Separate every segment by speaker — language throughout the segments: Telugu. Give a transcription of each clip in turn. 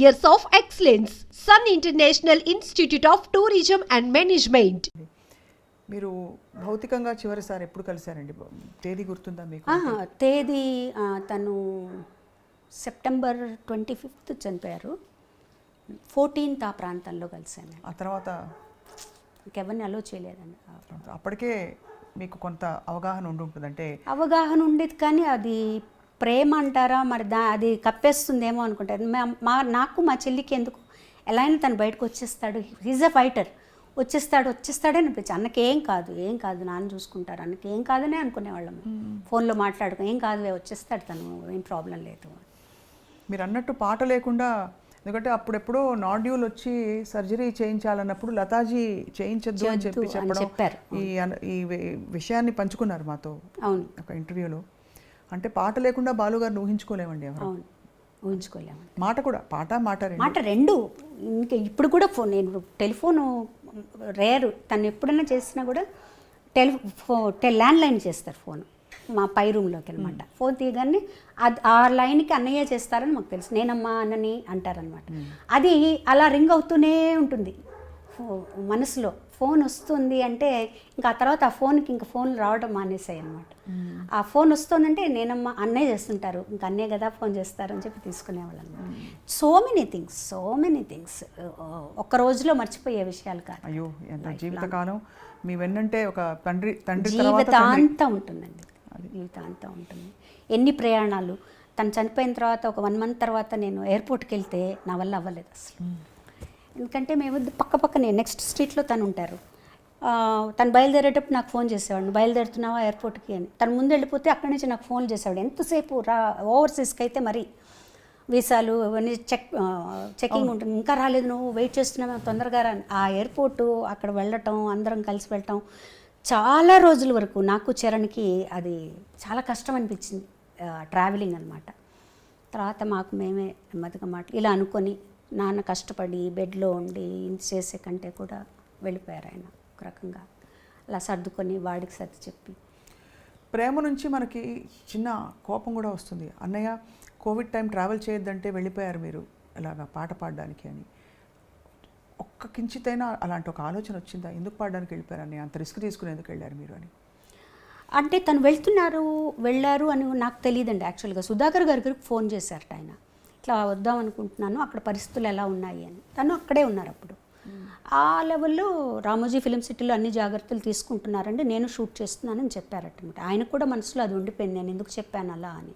Speaker 1: years of excellence. Sun International Institute of Tourism and Management.
Speaker 2: మీరు భౌతికంగా చివరిసారి ఎప్పుడు కలిశారండి? తేదీ గుర్తుందా మీకు?
Speaker 3: తేదీ తను సెప్టెంబర్ ట్వంటీ ఫిఫ్త్ చనిపోయారు. ఫోర్టీన్త్ ఆ ప్రాంతంలో కలిశాను.
Speaker 2: ఆ తర్వాత?
Speaker 3: ఇంకెవరిని అలో చేయలేదండి.
Speaker 2: అప్పటికే మీకు కొంత అవగాహన ఉండి ఉంటుంది అంటే
Speaker 3: అవగాహన ఉండేది కానీ అది ప్రేమ అంటారా? మరి దా అది కప్పేస్తుందేమో అనుకుంటారు. మా- మా నాకు మా చెల్లికి ఎందుకు? ఎలా అయినా తను బయటకు వచ్చేస్తాడు. ఈజ్ అ ఫైటర్ వచ్చేస్తాడు వచ్చేస్తాడే అనిపించి అన్నకి ఏం కాదు ఏం కాదు నాన్న చూసుకుంటారు. అన్నకి ఏం కాదనే అనుకునేవాళ్ళము ఫోన్లో మాట్లాడుకో ఏం కాదు వచ్చేస్తాడు తను ఏం ప్రాబ్లం లేదు.
Speaker 2: మీరు అన్నట్టు పాట లేకుండా ఎందుకంటే అప్పుడెప్పుడో నాడ్యూల్ వచ్చి సర్జరీ చేయించాలన్నప్పుడు లతాజీ చేయించొద్దు అని చెప్పి చెప్పడం
Speaker 3: చెప్పారు.
Speaker 2: ఈ ఈ విషయాన్ని పంచుకున్నారు మాతో
Speaker 3: అవును.
Speaker 2: ఒక ఇంటర్వ్యూలో. అంటే పాట లేకుండా బాలుగారిని ఊహించుకోలేమండి ఎవరు.
Speaker 3: అవును. ఊహించుకోలేము
Speaker 2: మాట కూడా పాట మాట
Speaker 3: మాట రెండు. ఇంకా ఇప్పుడు కూడా ఫోన్ నేను టెలిఫోను రేరు తను ఎప్పుడైనా చేసినా కూడా టెలి ఫో టె ల్యాండ్ లైన్ చేస్తారు ఫోన్. మా పై రూమ్లోకి అనమాట ఫోన్ తీయగానే అది ఆ లైన్కి అన్నయ్య చేస్తారని మాకు తెలుసు. నేనమ్మా అన్నని అంటారనమాట అది అలా రింగ్ అవుతూనే ఉంటుంది. మనసులో. ఫోన్ వస్తుంది అంటే ఇంకా ఆ తర్వాత ఆ ఫోన్కి ఇంకా ఫోన్లు రావడం మానేసాయి అనమాట ఆ ఫోన్ వస్తుందంటే నేనమ్మా అన్నయ్య చేస్తుంటారు ఇంకా అన్నయ్య కదా ఫోన్ చేస్తారు అని చెప్పి తీసుకునేవాళ్ళం so many things so many things. ఒక్క రోజులో మర్చిపోయే విషయాలు కాదు.
Speaker 2: అయ్యో ఎంత జీవితకాలం. మీ వెన్నంటే ఒక తండ్రి తండ్రి
Speaker 3: జీవితాంతం ఉంటుందండి. జీవితాంతం ఉంటుంది. ఎన్ని ప్రయాణాలు. తను చనిపోయిన తర్వాత ఒక వన్ మంత్ తర్వాత నేను ఎయిర్పోర్ట్కి వెళ్తే నా వల్ల అవ్వలేదు అసలు. ఎందుకంటే మేము పక్క పక్కనే నెక్స్ట్ స్ట్రీట్లో తను ఉంటారు. తను బయలుదేరేటప్పుడు నాకు ఫోన్ చేసేవాడు "నువ్వు బయలుదేరుతున్నావా ఎయిర్పోర్ట్కి అని. తను ముందు వెళ్ళిపోతే అక్కడి నుంచి నాకు ఫోన్ చేసేవాడు. ఎంతసేపు రా ఓవర్సీస్కి అయితే మరి వీసాలు అవన్నీ చెక్ చెకింగ్ ఉంటుంది. ఇంకా రాలేదు నువ్వు వెయిట్ చేస్తున్నావు తొందరగా రా ఆ ఎయిర్పోర్టు అక్కడ వెళ్ళటం అందరం కలిసి వెళ్ళటం చాలా రోజుల వరకు నాకు చరణ్కి అది చాలా కష్టం అనిపించింది. ట్రావెలింగ్ అనమాట తర్వాత మాకు మేమే నెమ్మదిగా మాట ఇలా అనుకొని నాన్న కష్టపడి బెడ్లో ఉండి ఇంత చేసే కంటే కూడా వెళ్ళిపోయారు ఆయన ఒక రకంగా. అలా సర్దుకొని వాడికి సర్ది చెప్పి.
Speaker 2: ప్రేమ నుంచి మనకి చిన్న కోపం కూడా వస్తుంది. అన్నయ్య కోవిడ్ టైం ట్రావెల్ చేయొద్దంటే వెళ్ళిపోయారు మీరు ఇలాగా పాట పాడడానికి అని. ఒక్క కించితైనా అలాంటి ఒక ఆలోచన వచ్చిందా? ఎందుకు పాడడానికి వెళ్ళిపోయారు అన్నయ్య? అంత రిస్క్ తీసుకుని ఎందుకు వెళ్ళారు మీరు అని?
Speaker 3: అంటే తను వెళ్తున్నారు వెళ్ళారు అని నాకు తెలియదండి. యాక్చువల్గా సుధాకర్ గారికి ఫోన్ చేశారట ఆయన. ఇట్లా వద్దాం అనుకుంటున్నాను అక్కడ పరిస్థితులు ఎలా ఉన్నాయి అని. తను అక్కడే ఉన్నారు అప్పుడు. ఆ లెవెల్లో రామోజీ ఫిలిం సిటీలో అన్ని జాగ్రత్తలు తీసుకుంటున్నారండి. నేను షూట్ చేస్తున్నానని చెప్పారట ఆయన కూడా మనసులో అది ఉండిపోయింది. నేను ఎందుకు చెప్పాను అలా అని.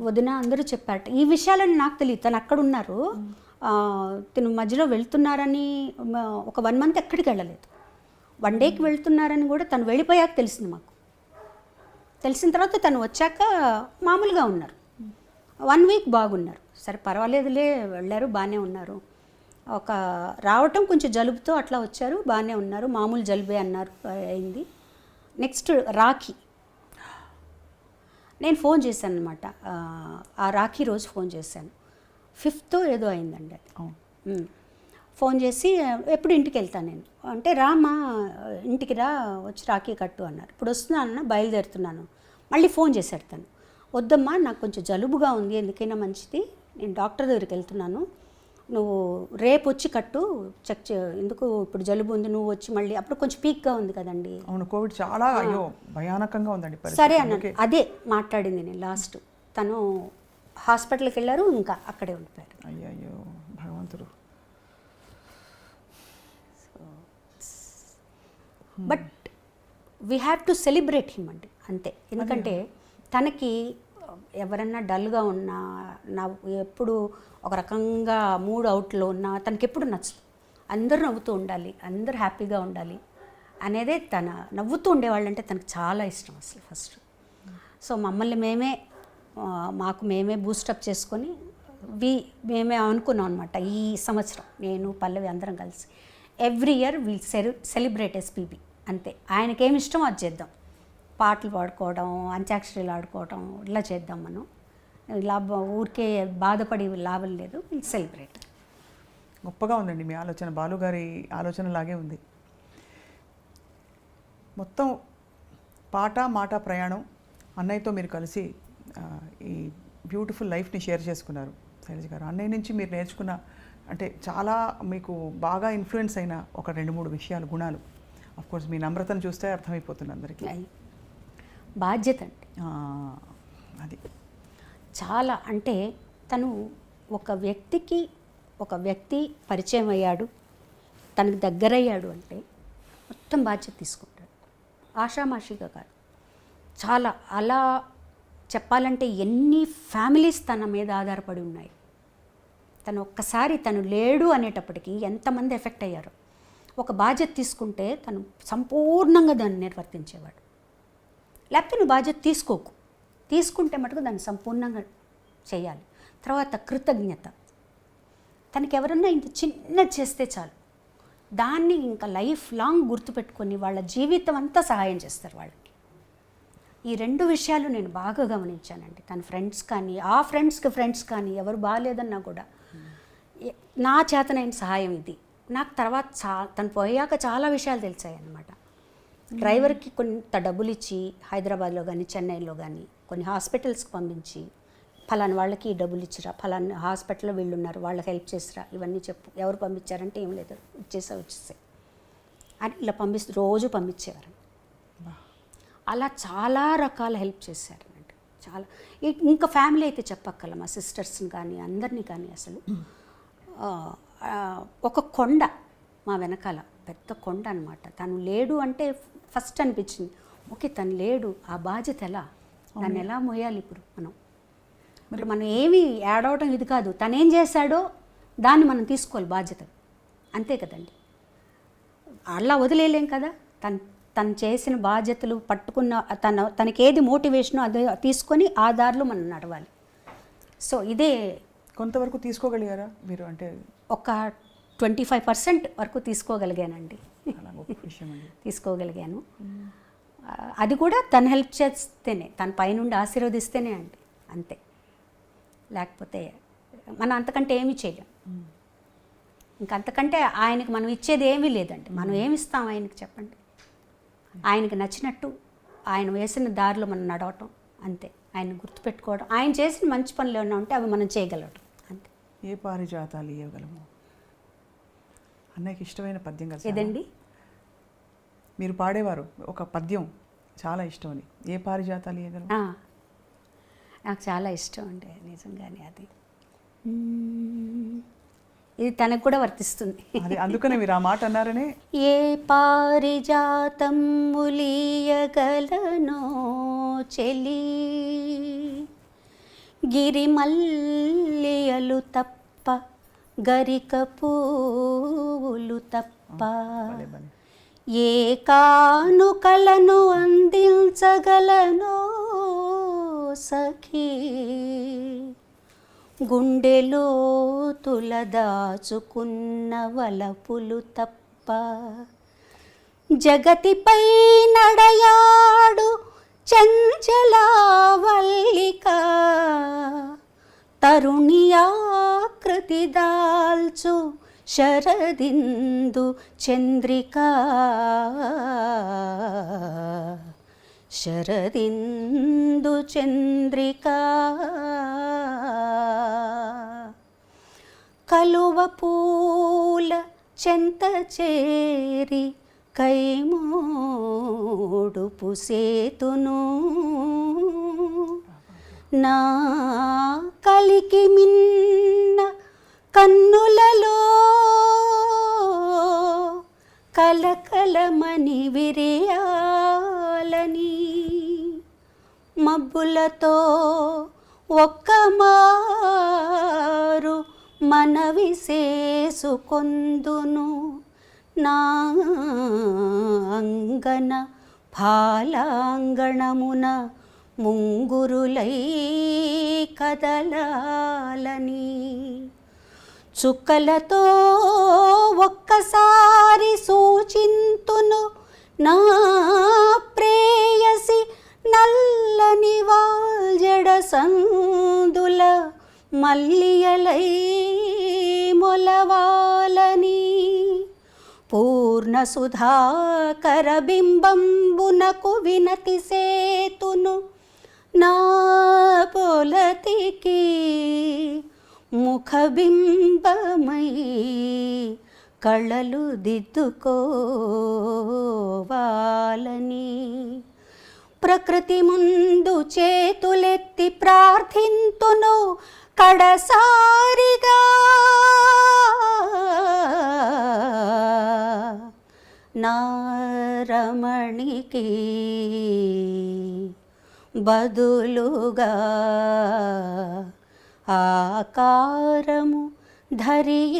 Speaker 3: వదిన అందరూ చెప్పారట. ఈ విషయాలని నాకు తెలియదు. తను అక్కడ ఉన్నారు. తను మధ్యలో వెళ్తున్నారని ఒక వన్ మంత్ ఎక్కడికి వెళ్ళలేదు. వన్ డేకి వెళ్తున్నారని కూడా తను వెళ్ళిపోయాక తెలిసింది మాకు. తెలిసిన తర్వాత తను వచ్చాక మామూలుగా ఉన్నారు. వన్ వీక్ బాగున్నారు. సరే పర్వాలేదులే వెళ్ళారు బాగానే ఉన్నారు. ఒక రావటం కొంచెం జలుబుతో అట్లా వచ్చారు బాగానే ఉన్నారు. మామూలు జలుబే అన్నారు అయింది. నెక్స్ట్ రాఖీ. నేను ఫోన్ చేశాను అనమాట ఆ రాఖీ రోజు ఫోన్ చేశాను. ఫిఫ్త్ ఏదో అయిందండి అది. ఫోన్ చేసి ఎప్పుడు ఇంటికి వెళ్తాను నేను? అంటే రామా ఇంటికి రా వచ్చి రాఖీ కట్టు అన్నారు. ఇప్పుడు వస్తున్నాను బయలుదేరుతున్నాను. మళ్ళీ ఫోన్ చేశాడు తను. వద్దమ్మా నాకు కొంచెం జలుబుగా ఉంది ఎందుకైనా మంచిది. నేను డాక్టర్ దగ్గరికి వెళ్తున్నాను. నువ్వు రేపు వచ్చి కట్టు చెక్ చే ఎందుకు ఇప్పుడు జలుబు ఉంది నువ్వు వచ్చి మళ్ళీ అప్పుడు కొంచెం పీక్గా ఉంది కదండి.
Speaker 2: అవును కోవిడ్ చాలా అయ్యో భయానకంగా ఉందండి.
Speaker 3: సరే అన్నాను. అదే మాట్లాడింది నేను లాస్ట్. తను హాస్పిటల్కి వెళ్ళారు ఇంకా అక్కడే ఉండిపోయారు.
Speaker 2: అయ్యయ్యో భగవంతుడు.
Speaker 3: But we have to celebrate him అండి అంతే. ఎందుకంటే తనకి ఎవరన్నా డల్గా ఉన్నా నా ఎప్పుడు ఒక రకంగా మూడ్ అవుట్లో ఉన్నా తనకి ఎప్పుడు నచ్చదు. అందరూ నవ్వుతూ ఉండాలి అందరూ హ్యాపీగా ఉండాలి అనేదే తన నవ్వుతూ ఉండేవాళ్ళంటే తనకు చాలా ఇష్టం అసలు ఫస్ట్. సో మమ్మల్ని మేమే మాకు మేమే బూస్టప్ చేసుకొని వి మేమే అనుకున్నాం అనమాట ఈ సంవత్సరం నేను పల్లవి అందరం కలిసి. Every year we'll cel celebrate SPB అంతే. ఆయనకేమి ఇష్టం ఇష్టమో అది చేద్దాం. పాటలు పాడుకోవడం అంత్యాక్షరీలు ఆడుకోవడం ఇలా చేద్దాం మనం. ఇలా బ- ఊరికే బాధపడి లాభం లేదు. విల్ సెలబ్రేట్
Speaker 2: గొప్పగా ఉందండి మీ ఆలోచన. బాలుగారి ఆలోచన లాగే ఉంది. మొత్తం పాట మాట ప్రయాణం అన్నయ్యతో మీరు కలిసి ఈ బ్యూటిఫుల్ లైఫ్ని షేర్ చేసుకున్నారు. శైలజ గారు అన్నయ్య నుంచి మీరు నేర్చుకున్న అంటే చాలా మీకు బాగా ఇన్ఫ్లుయెన్స్ అయిన ఒక రెండు మూడు విషయాలు గుణాలు. అఫ్ కోర్స్ మీ నమ్రతను చూస్తే అర్థమైపోతుంది అందరికీ.
Speaker 3: బాధ్యత అండి
Speaker 2: అది.
Speaker 3: చాలా అంటే తను ఒక వ్యక్తికి ఒక వ్యక్తి పరిచయం అయ్యాడు తనకు దగ్గరయ్యాడు అంటే మొత్తం బాధ్యత తీసుకుంటాడు. ఆషామాషిగా కాదు. చాలా అలా చెప్పాలంటే ఎన్ని ఫ్యామిలీస్ తన మీద ఆధారపడి ఉన్నాయి. తను ఒక్కసారి తను లేడు అనేటప్పటికీ ఎంతమంది ఎఫెక్ట్ అయ్యారు. ఒక బాధ్యత తీసుకుంటే తను సంపూర్ణంగా దాన్ని నిర్వర్తించేవాడు. లేకపోతే నువ్వు బాధ్యత తీసుకోకు. తీసుకుంటే మటుకు దాన్ని సంపూర్ణంగా చేయాలి. తర్వాత కృతజ్ఞత. తనకి ఎవరన్నా ఇంత చిన్న చేస్తే చాలు. దాన్ని ఇంకా లైఫ్ లాంగ్ గుర్తుపెట్టుకొని వాళ్ళ జీవితం అంతా సహాయం చేస్తారు వాళ్ళకి. ఈ రెండు విషయాలు నేను బాగా గమనించానండి. తన ఫ్రెండ్స్ కానీ ఆ ఫ్రెండ్స్కి ఫ్రెండ్స్ కానీ ఎవరు బాగాలేదన్నా కూడా నా చేతనైన సహాయం ఇది. నాకు తర్వాత చా తను పోయాక చాలా విషయాలు తెలిసాయి అన్నమాట డ్రైవర్కి కొంత డబ్బులు ఇచ్చి హైదరాబాద్లో కానీ చెన్నైలో కానీ కొన్ని హాస్పిటల్స్కి పంపించి ఫలానా వాళ్ళకి డబ్బులు ఇచ్చిరా ఫలానా హాస్పిటల్లో వీళ్ళు ఉన్నారు వాళ్ళకి హెల్ప్ చేసిరా ఇవన్నీ చెప్పు ఎవరు పంపించారంటే ఏం లేదు ఇచ్చేసా వచ్చేసాయి అని ఇలా పంపిస్తూ రోజు పంపించేవారు. అలా చాలా రకాల హెల్ప్ చేశారన్నట్టు చాలా ఇంకా ఫ్యామిలీ అయితే చెప్పక్కల మా సిస్టర్స్ని కానీ అందరినీ కానీ అసలు. ఒక కొండ మా వెనకాల. పెద్ద కొండ అనమాట తను లేడు అంటే ఫస్ట్ అనిపించింది. ఓకే తను లేడు. ఆ బాధ్యత ఎలా? దాన్ని ఎలా మోయాలి ఇప్పుడు మనం? మరి మనం ఏమి యాడ్ అవడం ఇది కాదు. తను ఏం చేశాడో దాన్ని మనం తీసుకోవాలి బాధ్యత. అంతే కదండి. అలా వదిలేయలేం కదా? తను తను చేసిన బాధ్యతలు పట్టుకున్న తన తనకి ఏది మోటివేషనో అదే తీసుకొని ఆ దారిలో మనం నడవాలి. సో ఇదే
Speaker 2: కొంతవరకు తీసుకోగలిగారా మీరు? అంటే
Speaker 3: ఒక ట్వంటీ ఫైవ్ పర్సెంట్ వరకు తీసుకోగలిగానండి. తీసుకోగలిగాను. అది కూడా తను హెల్ప్ చేస్తేనే తన పైనుండి ఆశీర్వదిస్తేనే అండి అంతే. లేకపోతే మనం అంతకంటే ఏమీ చేయలేం ఇంక అంతకంటే ఆయనకి మనం ఇచ్చేది ఏమీ లేదండి. మనం ఏమి ఇస్తాం ఆయనకి చెప్పండి? ఆయనకి నచ్చినట్టు ఆయన వేసిన దారిలో మనం నడవటం అంతే. ఆయన గుర్తుపెట్టుకోవడం ఆయన చేసిన మంచి పనులు ఏమైనా ఉంటే అవి మనం చేయగలగడం అంతే.
Speaker 2: ఏ పారిజాతాలు ఇవ్వగలము? అన్నయ్యకి ఇష్టమైన పద్యం కదా చాలా.
Speaker 3: ఇదండి
Speaker 2: మీరు పాడేవారు ఒక పద్యం చాలా ఇష్టం అని. ఏ పారిజాతాలు
Speaker 3: ఆ, నాకు చాలా ఇష్టం అండి నిజంగానే అది. ఇది తనకు కూడా వర్తిస్తుంది.
Speaker 2: అది అందుకనే మీరు ఆ మాట అన్నారనే.
Speaker 3: ఏ పారిజాతం ములీయగలనో చెలి గిరిమల్లియలు తప్ప గరిక పూలు తప్ప ఏ కానుకలను అందించగలనో సఖీ? గుండెలో తులదాచుకున్న వలపులు తప్ప జగతిపై నడయాడు చంచలావల్లిక తరుణియాకృతి దాల్చు శరదిందు చంద్రిక. శరదిందు చంద్రిక. కలువ పూల చెంత చేరి కైమోడు పుసేతును. నా కలికి మిన్న కన్నులలో కలకలమని విరియాలని మబ్బులతో ఒక్క మారు మనవి చేసుకొందును నా అంగన ఫాలాంగణమున ముంగురులై కదలాలని. చుక్కలతో ఒక్కసారి సూచింతును. నా ప్రేయసి నల్లని వాల్జడ సందుల మల్లియలై మొలవాలని. పూర్ణ సుధాకర బింబంబునకు వినతి సేతును. నా పొలతికి ముఖబింబమై కళలు దిద్దుకోవాలని. ప్రకృతి ముందు చేతులెత్తి ప్రార్థింతును కడసారిగా. నారమణికి బదులుగా ఆకారము ధరించాలని.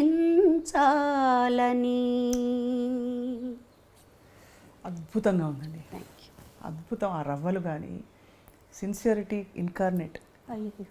Speaker 2: అద్భుతంగా ఉందండి.
Speaker 3: థ్యాంక్ యూ
Speaker 2: అద్భుతం ఆ రవ్వలు కానీ సిన్సియరిటీ ఇన్కార్నెట్
Speaker 3: అయ్యో